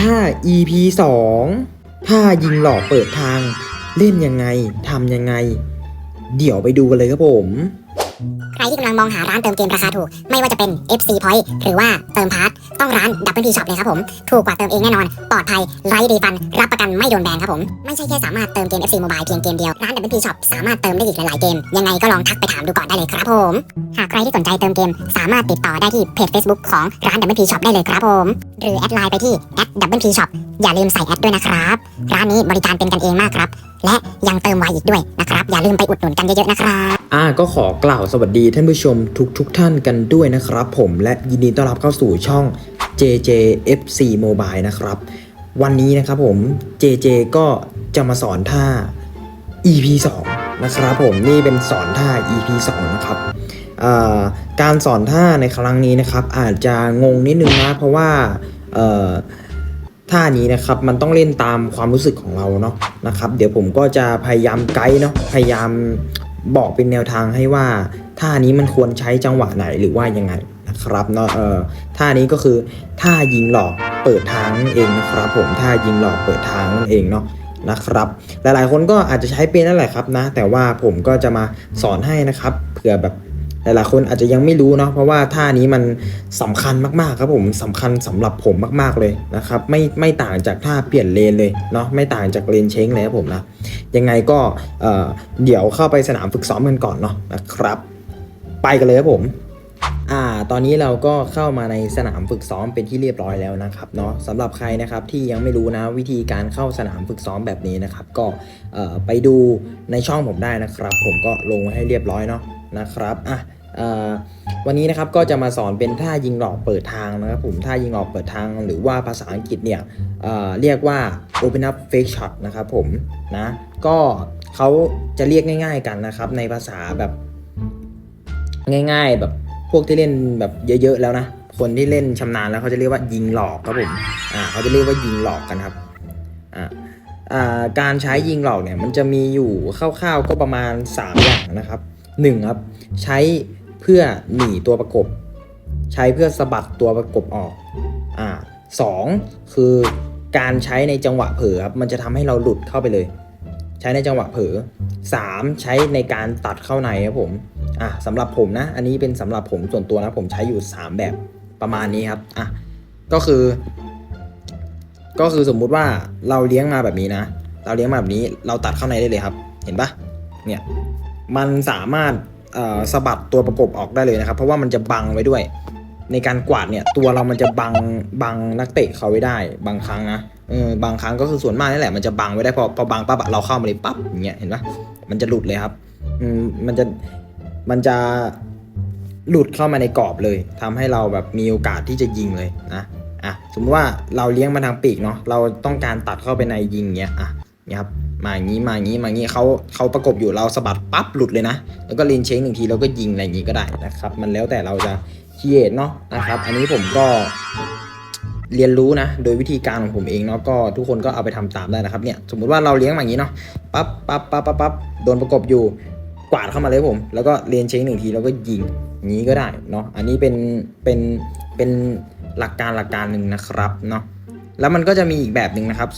ท่า EP 2 ถ้ายิงหลอกเปิดทาง เล่นยังไงทำยังไง เดี๋ยวไปดูกันเลยครับผม ใครที่กำลังมองหาร้านเติมเกมราคาถูก ไม่ว่าจะเป็น FC Point หรือว่าเติมพาร์ทต้องร้าน Double P Shop เลยครับผม ถูกกว่าเติมเองแน่นอน ปลอดภัยไร้รีฟัน รับประกันไม่โดนแบนครับผม ไม่ใช่แค่สามารถเติมเกม FC Mobile เพียงเกมเดียว ร้าน Double P Shop สามารถเติมได้อีกหลายๆเกม ยังไงก็ลองทักไปถามดูก่อนได้เลยครับผม หากใครที่สนใจเติมเกม สามารถติดต่อได้ที่เพจ Facebook ของร้าน Double P Shop ได้เลยครับผม หรือแอดไลน์ไปที่ @double p shop อ อย่าลืมใส่แอดด้วยนะครับ ร้านนี้บริการเป็นกันเองมากครับ และยังเติมไวอีกด้วยนะครับ อย่าลืมไปอุดหนุนกันเยอะๆนะครับอ่าก็ขอกล่าวสวัสดีท่านผู้ชมทุกๆท่านกันด้วยนะครับ ผมและยินดีต้อนรับเข้าสู่ช่อง JJFC Mobile นะครับ วันนี้นะครับผม JJ ก็จะมาสอนท่า EP 2 นะครับผมนี่เป็นสอนท่า EP 2 นะครับการสอนท่าในครั้งนี้นะครับ อาจจะงงนิดนึงนะเพราะว่า ท่านี้นะครับมันต้องเล่นตามความรู้สึกของเราเนาะนะครับเดี๋ยวผมก็จะพยายามไกด์เนาะพยายามบอกเป็นแนวทางให้ว่าท่านี้มันควรใช้จังหวะไหนหรือว่ายังไงนะครับเนาะเออท่านี้ก็คือท่ายิงหลอกเปิดทางเองนะครับผมท่ายิงหลอกเปิดทางนั่นเองเนาะนะครับ หลายๆคนก็อาจจะใช้เป็นนั่นแหละครับนะ แต่ว่าผมก็จะมาสอนให้นะครับเผื่อแบบ ลายๆคนอาจจะยังไม่รู้เนาะเพราะว่าท่านี้มันสำคัญมากๆครับผมสำคัญสำหรับผมมากๆเลยนะครับไม่ไม่ต่างจากท่าเปลี่ยนเลนเลยเนาะไม่ต่างจากเลนเช้งเลยครับผมนะยังไงก็เอ่อเดี๋ยวเข้าไปสนามฝึกซ้อมกันก่อนเนาะนะครับ ไปกันเลยครับผมอ่า ตอนนี้เราก็เข้ามาในสนามฝึกซ้อมเป็นที่เรียบร้อยแล้วนะครับเนาะสำหรับใครนะครับที่ยังไม่รู้นะวิธีการเข้าสนามฝึกซ้อมแบบนี้นะครับ ก็ไปดูในช่องผมได้นะครับ ผมก็ลงไว้ให้เรียบร้อยเนาะนะครับอะ วันนี้นะครับก็จะมาสอนเป็นท่ายิงหลอกเปิดทางนะครับผมท่ายิงหลอกเปิดทาง หรือว่าภาษาอังกฤษเนี่ยเเรียกว่า open up fake shot นะครับผมนะก็เขาจะเรียกง่าย ๆกันนะครับในภาษาแบบง่าย ๆ แบบพวกที่เล่นแบบเยอะ ๆ แล้วนะคนที่เล่นชำนาญแล้วเขาจะเรียกว่ายิงหลอกครับผมอ่าเขาจะเรียกว่ายิงหลอกกันครับอ่าการใช้ยิงหลอกเนี่ยมันจะมีอยู่คร่าวๆก็ประมาณ 3 อย่างนะครับ1ครับใช้ เพื่อหนีตัวประกบ ใช้เพื่อสะบัดตัวประกบออกอ่าสองคือการใช้ในจังหวะเผลอครับมันจะทำให้เราหลุดเข้าไปเลย ใช้ในจังหวะเผลอ3ใช้ในการตัดเข้าในครับผมอะสำหรับผมนะ อันนี้เป็นสำหรับผมส่วนตัวนะผมใช้อยู่ 3 แบบประมาณนี้ครับอะก็คือ ก็คือสมมุติว่าเราเลี้ยงมาแบบนี้นะ เราเลี้ยงมาแบบนี้เราตัดเข้าในได้เลยครับ เห็นปะเนี่ยมันสามารถ สะบัดตัวประกบออกได้เลยนะครับ เพราะว่ามันจะบังไว้ด้วย ในการกวาดเนี่ย ตัวเรามันจะบังบังนักเตะเขาไว้ได้ บางครั้งนะเออบางครั้งก็คือส่วนมากนี่แหละมันจะบังไว้ได้พอพอบังปั๊บอะเราเข้ามาเลยปั๊บอย่างเงี้ยเห็นปะมันจะหลุดเลยครับอืมมันจะมันจะหลุดเข้ามาในกรอบเลยทำให้เราแบบมีโอกาสที่จะยิงเลยนะอะสมมติว่าเราเลี้ยงมาทางปีกเนาะเราต้องการตัดเข้าไปในยิงเงี้ยอะนี่ครับ มาอย่างนี้มาอย่างนี้มาอย่างนี้เขาเขาประกบอยู่เราสะบัดปั๊บหลุดเลยนะ แล้วก็เลนเชงหนึ่งทีแล้วก็ยิงอะไรอย่างนี้ก็ได้นะครับ มันแล้วแต่เราจะคีเอทเนาะนะครับ อันนี้ผมก็เรียนรู้นะ โดยวิธีการของผมเองเนาะก็ทุกคนก็เอาไปทำตามได้นะครับเนี่ยสมมุติว่าเราเลี้ยงมาอย่างนี้เนาะปั๊บปั๊บปั๊บปั๊บปั๊บโดนประกบอยู่กวาดเข้ามาเลยผม แล้วก็เรียนเช็คหนึ่งทีแล้วก็ยิงอย่างนี้ก็ได้เนาะอันนี้เป็นเป็นเป็นหลักการหลักการหนึ่งนะครับเนาะแล้วมันก็จะมีอีกแบบหนึ่งนะครับ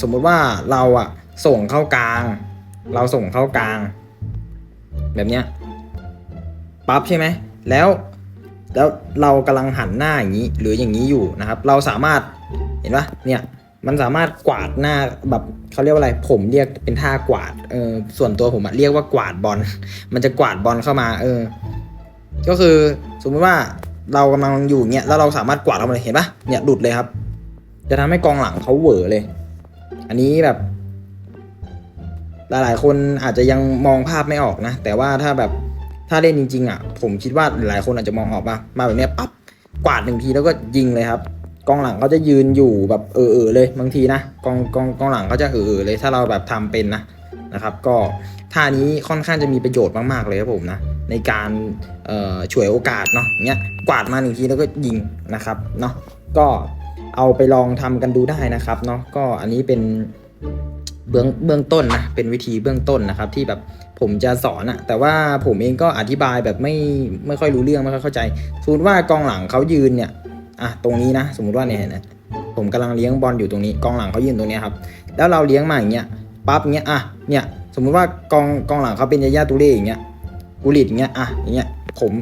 สมมุติว่าเราอะส่งเข้ากลาง เราส่งเข้ากลาง แบบเนี้ยปั๊บใช่ไหมแล้วแล้วเรากำลังหันหน้าอย่างนี้หรืออย่างนี้อยู่นะครับ เราสามารถเห็นปะเนี่ยมันสามารถกวาดหน้าแบบเขาเรียกว่าอะไร ผมเรียกเป็นท่ากวาดเออส่วนตัวผมอะเรียกว่ากวาดบอลมันจะกวาดบอลเข้ามา เออ ก็คือสมมติว่าเรากำลังอยู่เงี้ยแล้วเราสามารถกวาดเข้ามาเลยเห็นปะเนี่ยหลุดเลยครับ จะทำให้กองหลังเขาเหวอเลย อันนี้แบบหลายๆ คนอาจจะยังมองภาพไม่ออกนะ แต่ว่าถ้าแบบถ้าเล่นจริงๆอะ ผมคิดว่าหลายคนอาจจะมองออกป่ะมาแบบเนี้ยปั๊บกวาดหนึ่งทีแล้วก็ยิงเลยครับกองหลังเขาจะยืนอยู่แบบเออเออเลยบางทีนะกองกองกองหลังเขาจะเออเออเลยถ้าเราแบบทำเป็นนะนะครับ ก็ท่านี้ค่อนข้างจะมีประโยชน์มากๆเลยครับผมนะในการเอ่อฉวยโอกาสเนาะอย่างเงี้ยกวาดมาหนึ่งทีแล้วก็ยิงนะครับเนาะก็ เอาไปลองทำกันดูได้นะครับเนาะก็อันนี้เป็นเบื้องเบื้องต้นนะเป็นวิธีเบื้องต้นนะครับ ที่แบบผมจะสอนอะแต่ว่าผมเองก็อธิบายแบบไม่ไม่ค่อยรู้เรื่องไม่ค่อยเข้าใจสมมติว่ากองหลังเขายืนเนี่ยอะตรงนี้นะ สมมุติว่าเนี่ยเห็นไหมผมกำลังเลี้ยงบอลอยู่ตรงนี้ กองหลังเขายืนตรงนี้ครับแล้วเราเลี้ยงมาอย่างเงี้ยปั๊บเงี้ยอะเนี่ยสมมุติว่ากองกองหลังเขาเป็นยาย่าตูเล่อย่างเงี้ยกูริดอย่างเงี้ยอะอย่างเงี้ยผม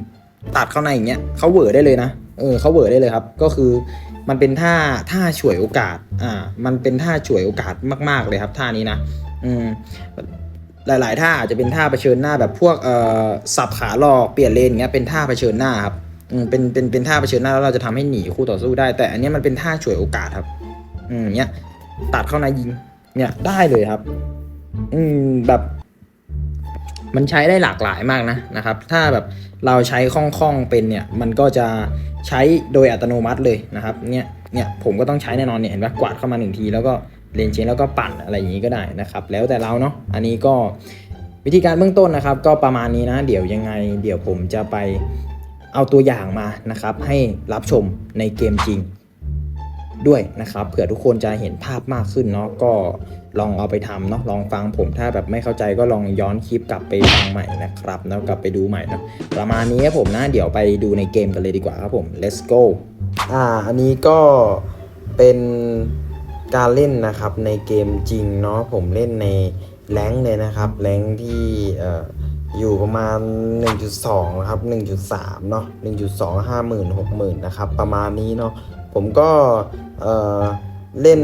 ตัดเข้าในอย่างเงี้ยเขาเวอได้เลยนะ เออเขาเหวอได้เลยครับ ก็คือมันเป็นท่าท่าฉวยโอกาส อ่า มันเป็นท่าฉวยโอกาสมาก ๆเลยครับท่านี้นะ อืม หลายๆท่าอาจจะเป็นท่าเผชิญหน้าแบบพวกเอ่อสับขาหลอกเปลี่ยนเลนอย่างเงี้ยเป็นท่าเผชิญหน้าครับ อืม เป็นเป็นเป็นท่าเผชิญหน้าแล้วเราจะทำให้หนีคู่ต่อสู้ได้ แต่อันนี้มันเป็นท่าฉวยโอกาสครับ อืมเนี้ยตัดเข้าในยิง เนี่ยได้เลยครับ อืมแบบ มันใช้ได้หลากหลายมากนะนะครับ ถ้าแบบเราใช้คล่องๆเป็นเนี่ย มันก็จะใช้โดยอัตโนมัติเลยนะครับ เนี่ย เนี่ยผมก็ต้องใช้แน่นอนเนี่ยเห็นปะกวาดเข้ามาหนึ่งทีแล้วก็เลนเชนแล้วก็ปั่นอะไรอย่างนี้ก็ได้นะครับ แล้วแต่เราเนาะ อันนี้ก็วิธีการเบื้องต้นนะครับ ก็ประมาณนี้นะ เดี๋ยวยังไง เดี๋ยวผมจะไปเอาตัวอย่างมานะครับ ให้รับชมในเกมจริง ด้วยนะครับเผื่อทุกคนจะเห็นภาพมากขึ้นเนาะก็ลองเอาไปทำเนาะลองฟังผมถ้าแบบไม่เข้าใจก็ลองย้อนคลิปกลับไปฟังใหม่นะครับแล้วกลับไปดูใหม่นะประมาณนี้ครับผมนะเดี๋ยวไปดูในเกมกันเลยดีกว่าครับผม let's go อ่าอันนี้ก็เป็นการเล่นนะครับในเกมจริงเนาะผมเล่นในแรงเลยนะครับแรงที่เอ่ออยู่ประมาณ 1.2 นะครับ 1.3 เนาะ1.2 50,000 60,000 นะครับ ประมาณนี้เนาะ ผมก็เอ่อเล่น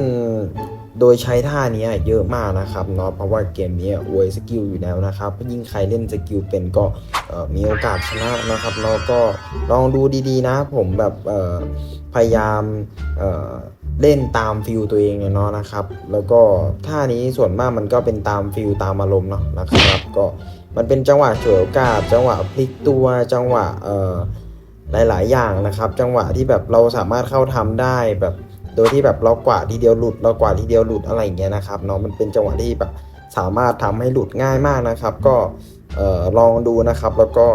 โดยใช้ท่านี้เยอะมากนะครับเนาะเพราะว่าเกมนี้อวยสกิลอยู่แล้วนะครับยิ่งใครเล่นสกิลเป็นก็มีโอกาสชนะนะครับแล้วก็ลองดูดีๆนะ ผมแบบเอ่อพยายามเอ่อเล่นตามฟิลตัวเองเนาะนะครับ แล้วก็ท่านี้ส่วนมากมันก็เป็นตามฟิลตามอารมณ์เนาะนะครับ ก็มันเป็นจังหวะเฉวยโอกาสจังหวะพลิกตัวจังหวะเอ่อ หลาย ๆ อย่างนะครับ จังหวะที่แบบเราสามารถเข้าทำได้แบบ โดยที่แบบเรากวาดทีเดียวหลุด เรากวาดทีเดียวหลุดอะไรอย่างเงี้ยนะครับเนาะมันเป็นจังหวะที่แบบสามารถทำให้หลุดง่ายมากนะครับ ก็เอ่อลองดูนะครับแล้วก็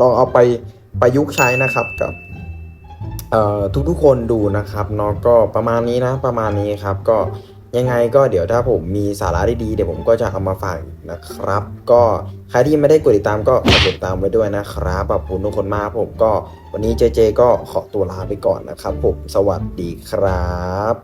ลองเอาไปประยุกต์ใช้นะครับกับเอ่อทุกๆคนดูนะครับเนาะก็ประมาณนี้นะประมาณนี้ครับ ก็ยังไงก็เดี๋ยวถ้าผมมีสาระดีๆเดี๋ยวผมก็จะเอามาฝาก นะครับ ก็ใครที่ไม่ได้กดติดตามก็กดติดตามไว้ด้วยนะครับขอบคุณทุกคนมากผมก็ วันนี้เจเจก็ขอตัวลาไปก่อนนะครับ ผมสวัสดีครับ